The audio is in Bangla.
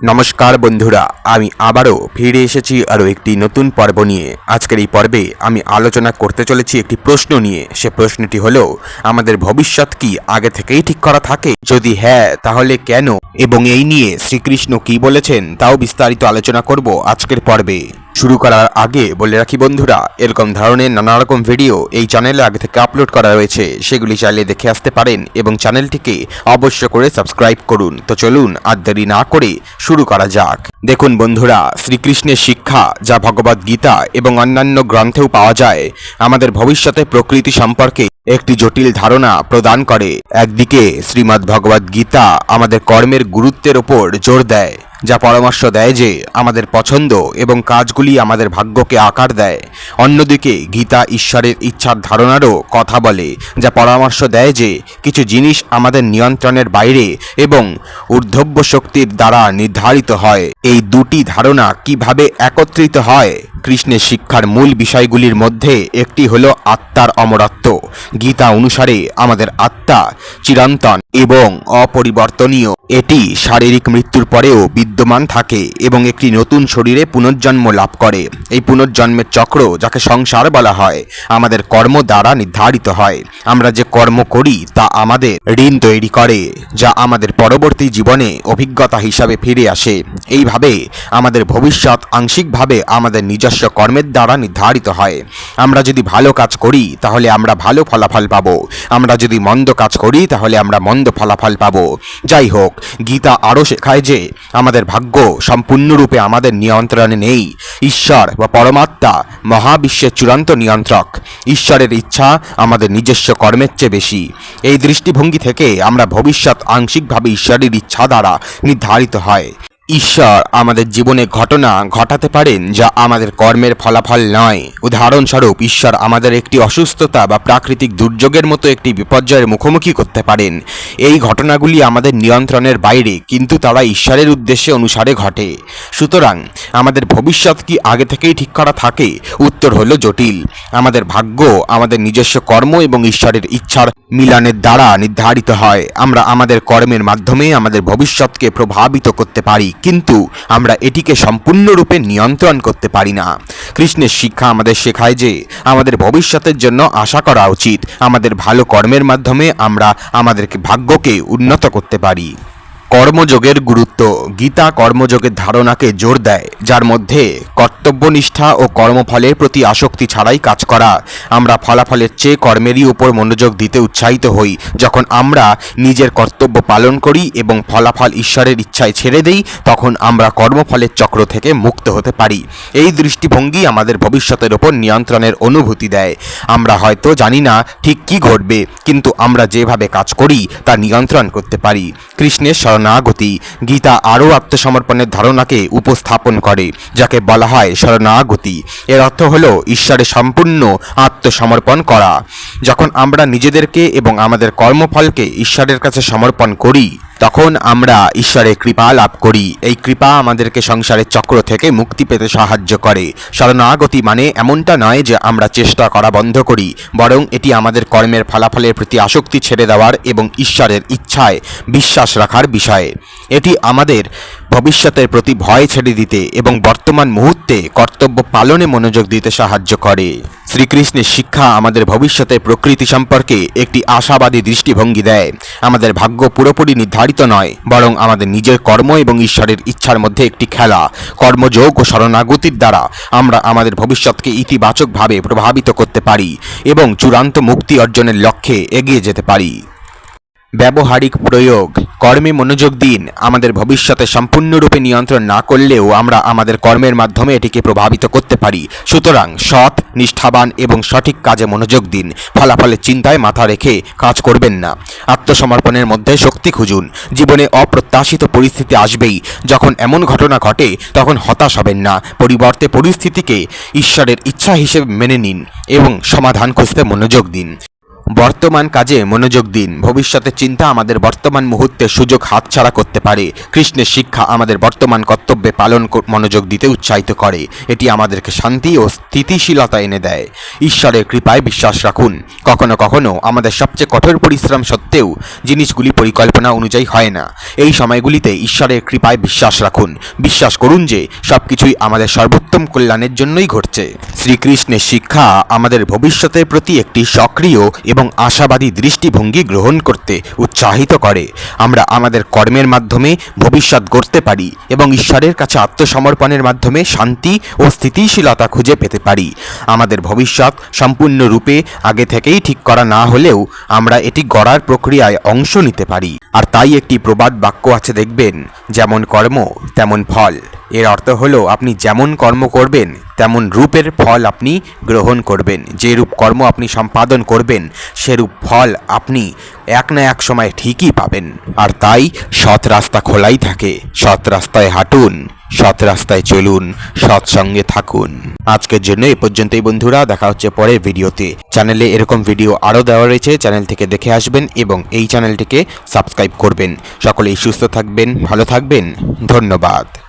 নমস্কার বন্ধুরা, আমি আবারও ফিরে এসেছি আরও একটি নতুন পর্ব নিয়ে। আজকের এই পর্বে আমি আলোচনা করতে চলেছি একটি প্রশ্ন নিয়ে। সে প্রশ্নটি হলো, আমাদের ভবিষ্যৎ কি আগে থেকেই ঠিক করা থাকে? যদি হ্যাঁ তাহলে কেন? এবং এই নিয়ে শ্রীকৃষ্ণ কি বলেছেন, তাও বিস্তারিত আলোচনা করব আজকের পর্বে। শুরু করার আগে বলে রাখি বন্ধুরা, এরকম ধরনের নানা রকম ভিডিও এই চ্যানেলে আগে থেকে আপলোড করা রয়েছে। সেগুলি চাইলে দেখে আসতে পারেন এবং চ্যানেলটিকে অবশ্য করে সাবস্ক্রাইব করুন। তো চলুন, আর দেরি না করে শুরু করা যাক। দেখুন বন্ধুরা, শ্রীকৃষ্ণের শিক্ষা যা ভগবদ গীতা এবং অন্যান্য গ্রন্থেও পাওয়া যায়, আমাদের ভবিষ্যতে প্রকৃতি সম্পর্কে একটি জটিল ধারণা প্রদান করে। একদিকে শ্রীমদ্ ভগবদ গীতা আমাদের কর্মের গুরুত্বের ওপর জোর দেয় যা পরামর্শ দেয় যে আমাদের পছন্দ এবং কাজগুলি আমাদের ভাগ্যকে আকার দেয়। অন্যদিকে গীতা ঈশ্বরের ইচ্ছার ধারণারও কথা বলে, যা পরামর্শ দেয় যে কিছু জিনিস আমাদের নিয়ন্ত্রণের বাইরে এবং ঊর্ধ্বব্য শক্তির দ্বারা নির্ধারিত হয়। এই দুটি ধারণা কীভাবে একত্রিত হয়? কৃষ্ণের শিক্ষার মূল বিষয়গুলির মধ্যে একটি হলো আত্মার অমরত্ব। গীতা অনুসারে আমাদের আত্মা চিরন্তন এবং অপরিবর্তনীয়। এটি শারীরিক মৃত্যুর পরেও বিদ্যমান থাকে এবং একটি নতুন শরীরে পুনর্জন্ম লাভ করে। এই পুনর্জন্মের চক্র যাকে সংসার বলা হয়, আমাদের কর্ম দ্বারা নির্ধারিত হয়। আমরা যে কর্ম করি, তা আমাদের ঋণ তৈরি করে, যা আমাদের পরবর্তী জীবনে অভিজ্ঞতা হিসাবে ফিরে আসে। এইভাবে আমাদের ভবিষ্যৎ আংশিকভাবে আমাদের নিজস্ব কর্মের দ্বারা নির্ধারিত হয়। আমরা যদি ভালো কাজ করি, তাহলে আমরা ভালো ফলাফল পাবো। আমরা যদি মন্দ কাজ করি, তাহলে আমরা মন্দ ফলাফল পাবো। যাই হোক গীতা আরও শেখায় যে আমাদের ভাগ্য সম্পূর্ণরূপে আমাদের নিয়ন্ত্রণে নেই। ঈশ্বর বা পরমাত্মা মহাবিশ্বের চূড়ান্ত নিয়ন্ত্রক। ঈশ্বরের ইচ্ছা আমাদের নিজস্ব কর্মের চেয়ে বেশি। এই দৃষ্টিভঙ্গি থেকে আমরা ভবিষ্যৎ আংশিকভাবে ঈশ্বরের ইচ্ছা দ্বারা নির্ধারিত হয়। ঈশ্বর আমাদের জীবনে ঘটনা ঘটাতে পারেন যা আমাদের কর্মের ফলাফল নয়। উদাহরণস্বরূপ, ঈশ্বর আমাদের একটি অসুস্থতা বা প্রাকৃতিক দুর্যোগের মতো একটি বিপর্যয়ের মুখোমুখি করতে পারেন। এই ঘটনাগুলি আমাদের নিয়ন্ত্রণের বাইরে, কিন্তু তারা ঈশ্বরের উদ্দেশ্যে অনুসারে ঘটে। সুতরাং, আমাদের ভবিষ্যৎ কি আগে থেকেই ঠিক করা থাকে? উত্তর হলো জটিল। আমাদের ভাগ্য, আমাদের নিজস্ব কর্ম এবং ঈশ্বরের ইচ্ছার মিলনের দ্বারা নির্ধারিত হয়। আমরা আমাদের কর্মের মাধ্যমে আমাদের ভবিষ্যৎকে প্রভাবিত করতে পারি। কিন্তু আমরা এটিকে সম্পূর্ণরূপে নিয়ন্ত্রণ করতে পারি না। কৃষ্ণের শিক্ষা আমাদের শেখায় যে আমাদের ভবিষ্যতের জন্য আশা করা উচিত। আমাদের ভালো কর্মের মাধ্যমে আমরা আমাদেরকে ভাগ্যকে উন্নত করতে পারি। কর্মযোগের গুরুত্ব। গীতা কর্মযোগের ধারণাকে জোর দেয়, যার মধ্যে কর্তব্যনিষ্ঠা ও কর্মফলের প্রতি আসক্তি ছাড়াই কাজ করা। আমরা ফলাফলের চেয়ে কর্মেরই উপর মনোযোগ দিতে উৎসাহিত হই। যখন আমরা নিজের কর্তব্য পালন করি এবং ফলাফল ঈশ্বরের ইচ্ছায় ছেড়ে দেই, তখন আমরা কর্মফলের চক্র থেকে মুক্ত হতে পারি। এই দৃষ্টিভঙ্গি আমাদের ভবিষ্যতের ওপর নিয়ন্ত্রণের অনুভূতি দেয়। আমরা হয়তো জানি না ঠিক কি ঘটবে, কিন্তু আমরা যেভাবে কাজ করি, তা নিয়ন্ত্রণ করতে পারি। কৃষ্ণের শরণাগতি গীতা। আরও আত্মসমর্পণের ধারণাকে উপস্থাপন করে, যাকে বলা হয় শরণাগতি। এর অর্থ হলো ঈশ্বরের সম্পূর্ণ আত্মসমর্পণ করা। যখন আমরা নিজেদেরকে এবং আমাদের কর্মফলকে ঈশ্বরের কাছে সমর্পণ করি, তখন আমরা ঈশ্বরের কৃপা লাভ করি। এই কৃপা আমাদেরকে সংসারের চক্র থেকে মুক্তি পেতে সাহায্য করে। শরণাগতি মানে এমনটা নয় যে আমরা চেষ্টা করা বন্ধ করি, বরং এটি আমাদের কর্মের ফলাফলের প্রতি আসক্তি ছেড়ে দেওয়ার এবং ঈশ্বরের ইচ্ছায় বিশ্বাস রাখার বিষয়ে। এটি আমাদের ভবিষ্যতের প্রতি ভয় ছেড়ে দিতে এবং বর্তমান মুহূর্তে কর্তব্য পালনে মনোযোগ দিতে সাহায্য করে। শ্রীকৃষ্ণের শিক্ষা আমাদের ভবিষ্যতের প্রকৃতি সম্পর্কে একটি আশাবাদী দৃষ্টিভঙ্গি দেয়। আমাদের ভাগ্য পুরোপুরি নির্ধারিত নয়, বরং আমাদের নিজের কর্ম এবং ঈশ্বরের ইচ্ছার মধ্যে একটি খেলা। কর্মযোগ ও শরণাগতির দ্বারা আমরা আমাদের ভবিষ্যৎকে ইতিবাচকভাবে প্রভাবিত করতে পারি এবং চূড়ান্ত মুক্তি অর্জনের লক্ষ্যে এগিয়ে যেতে পারি। ব্যবহারিক প্রয়োগ। কর্মে মনোযোগ দিন। আমাদের ভবিষ্যতে সম্পূর্ণরূপে নিয়ন্ত্রণ না করলেও আমরা আমাদের কর্মের মাধ্যমে এটিকে প্রভাবিত করতে পারি। সুতরাং সৎ, নিষ্ঠাবান এবং সঠিক কাজে মনোযোগ দিন। ফলাফলের চিন্তায় মাথা রেখে কাজ করবেন না। আত্মসমর্পণের মধ্যে শক্তি খুঁজুন। জীবনে অপ্রত্যাশিত পরিস্থিতি আসবেই। যখন এমন ঘটনা ঘটে, তখন হতাশ হবেন না। পরিবর্তে পরিস্থিতিকে ঈশ্বরের ইচ্ছা হিসেবে মেনে নিন এবং সমাধান খুঁজতে মনোযোগ দিন। বর্তমান কাজে মনোযোগ দিন। ভবিষ্যতের চিন্তা আমাদের বর্তমান মুহূর্তে সুযোগ হাতছাড়া করতে পারে। কৃষ্ণের শিক্ষা আমাদের বর্তমান কর্তব্যে পালন মনোযোগ দিতে উৎসাহিত করে। এটি আমাদেরকে শান্তি ও স্থিতিশীলতা এনে দেয়। ঈশ্বরের কৃপায় বিশ্বাস রাখুন। কখনো কখনো আমাদের সবচেয়ে কঠোর পরিশ্রম সত্ত্বেও জিনিসগুলি পরিকল্পনা অনুযায়ী হয় না। এই সময়গুলিতে ঈশ্বরের কৃপায় বিশ্বাস রাখুন। বিশ্বাস করুন যে সবকিছুই আমাদের সর্বোত্তম কল্যাণের জন্যই ঘটছে। শ্রীকৃষ্ণের শিক্ষা আমাদের ভবিষ্যতের প্রতি একটি সক্রিয় এবং আশাবাদী দৃষ্টিভঙ্গি গ্রহণ করতে উৎসাহিত করে। আমরা আমাদের কর্মের মাধ্যমে ভবিষ্যৎ গড়তে পারি এবং ঈশ্বরের কাছে আত্মসমর্পণের মাধ্যমে শান্তি ও স্থিতিশীলতা খুঁজে পেতে পারি। আমাদের ভবিষ্যৎ সম্পূর্ণরূপে আগে থেকেই ঠিক করা না হলেও আমরা এটি গড়ার প্রক্রিয়ায় অংশ নিতে পারি। আর তাই একটি প্রবাদ বাক্য আছে, দেখবেন, যেমন কর্ম, তেমন ফল। এর অর্থ হলো, আপনি যেমন কর্ম করবেন, তেমন রূপের ফল আপনি গ্রহণ করবেন। যে রূপ কর্ম আপনি সম্পাদন করবেন সেরূপ ফল আপনি এক না এক সময় ঠিকই পাবেন। আর তাই সৎ রাস্তা খোলাই থাকে। সৎ রাস্তায় হাঁটুন, সৎ রাস্তায় চলুন সৎসঙ্গে থাকুন। আজকের জন্য এই পর্যন্তই বন্ধুরা, দেখা হচ্ছে পরের ভিডিওতে। চ্যানেলে এরকম ভিডিও আরও দেওয়া রয়েছে, চ্যানেল থেকে দেখে আসবেন এবং এই চ্যানেলটিকে সাবস্ক্রাইব করবেন। সকলেই সুস্থ থাকবেন, ভালো থাকবেন। ধন্যবাদ।